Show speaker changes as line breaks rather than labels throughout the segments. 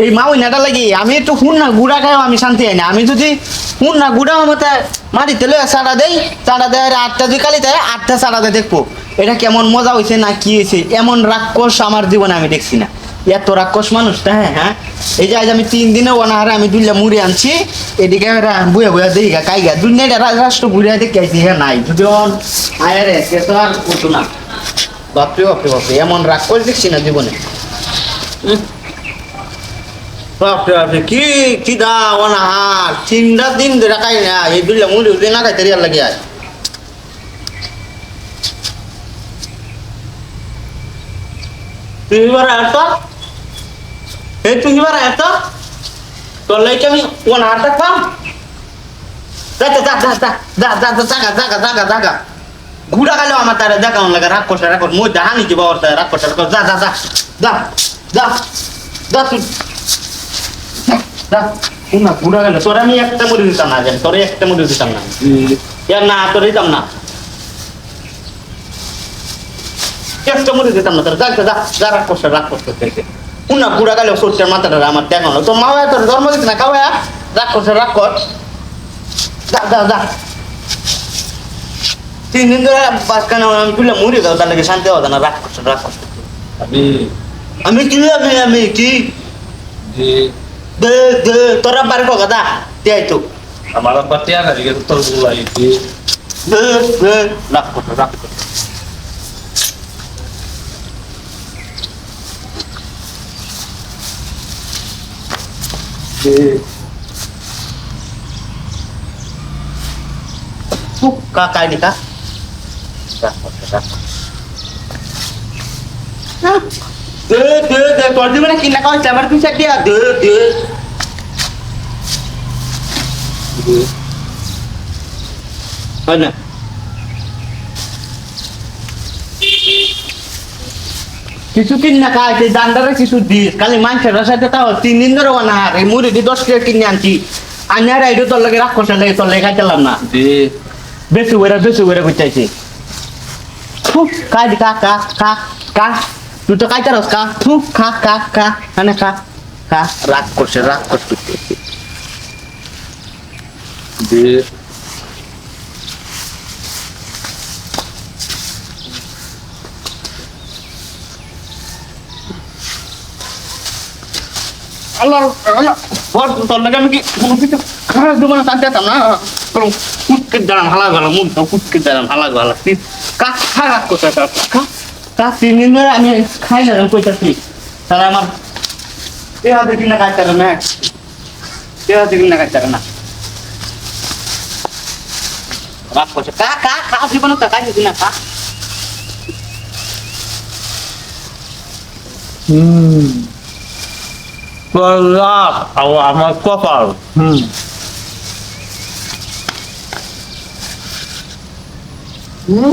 এই মা ওই নাটা লাগি, আমি একটু শুন না, গুড়া খাই আমি শান্তি হয় না। আমি যদি শুন না, গুড়া মতে মাটিতে লয়ে চাড়া দেই চাড়া দেয় আটটা দুই কালি দেয়, আটটা চাড়া দেয় দেখব এটা কেমন মজা হয়েছে না কি হয়েছে এমন রাক্ষস আমার জীবনে আমি দেখছি না। এত রাক্ষস মানুষ, তা হ্যাঁ হ্যাঁ। এই যে আজ আমি তিন দিনে ওনাহারে আমি দুইলা মুড়ি আনছি, এদিকে বুয়া বুয়া দিই গা কাইগা দুনিয়াটা রাষ্ট্র ঘুরে দেখে আইছি হ্যাঁ নাই। যদি আয়ারে, সে তো আর হতো না। বাপরে বাপরে বাপরে, এমন রাক্ষস দেখছি না জীবনে। বাপরে বাপরে কি কি দা অনাহার তিনটা দিন ধরে খাই না এই দুইলা মুড়ি উঠে না খাইতে রিয়ার লাগে আয় তুই এবার এত এই তুই এবার এত তোর লাইকে আমি অনাহার থাকতাম যা যা যা যা যা যা যা জাগা জাগা জাগা জাগা ঘুরা গেল আমার তারা দেখা লাগে রাগ করছে রাগ করছে মই দেখা নিচ্ছি বাবার রাগ করছে রাগ করছে। যা যা যা যা তুই যা না ঘুরা গেল। তোর আমি একটা মুড়ি দিতাম না জানি তোরে একটা মুড়ি দিতাম না। ইয়ার না তোর দিতাম না। একটা মুড়ি দিতাম না তোর। যা যা, যা রাগ করছে রাগ করছে উনা ঘুরা গেল সত্যের মাথাটা আমার দেখা হলো। তোর মা বাবা তোর জন্ম দিতে না? খাওয়া রাগ করছে রাগ কর। যা যা যা। তিন দিন ধরে বাসখানে আমি তুলে মুড়ি দাও তার লাগে শান্তি হতো না। রাগ করছে রাগ করছে।
আমি
আমি কি আমি আমি কি?
যে
দে দে তোরা বারে কগা দা দেয় তো।
আমার আব্বা টিয়া গাড়ি গেছে তোর গুলাই যে
দে। দে রাগ করছে রাগ করছে
যে
Tuh, kakak ini kak. Kak, kak. দে দে দে তোর দিবে না কিনা কইছে আমার পিছে দিয়া দে দে। হয় না? কিছু কিন না খাই সেই দান্ডারে কিছু দিস। খালি মানুষের সাথে তাও তিন দিন ধরে না আর এই মুড়ি দি দশ টাকা কিনে আনছি। আনি আর এইটা তোর লাগে রাক্ষস লাগে তোর লাগে খাইতেলাম না। বেশি ওরা বেশি ওরা করতেছি কাই দি কা কা তুই তো খাইতে রস কা থু খা খা খা মানে খা খা রাগ করছে রাগ করছে
যে
আল্লাহ আল্লাহ বল তোর লাগে আমি কি কোনো কিছু খারাপ দেবো না শান্তি আতাম না কোনো কুটকে দাঁড়ান হালা গেল মুখ তো কুটকে দাঁড়ান হালা গেল কা খারাপ করতে কা তিন দিন ধরে আমি খাই না কইতাছি তাহলে আমার এ হাতে কিনা খাইতে পারে না এ হাতে কিনা খাইতে পারে না। রাগ করছে কা কা কা জীবনে তো খাইছি না কা?
হুম। তোর আমার কপাল হুম।
হুম?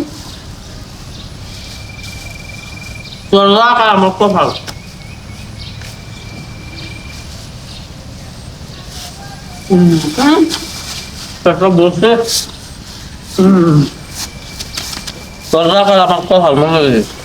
তোর আর আমার কপাল পেটটা বসে তোর রাগ আর আমার কপাল মনে হয়েছে।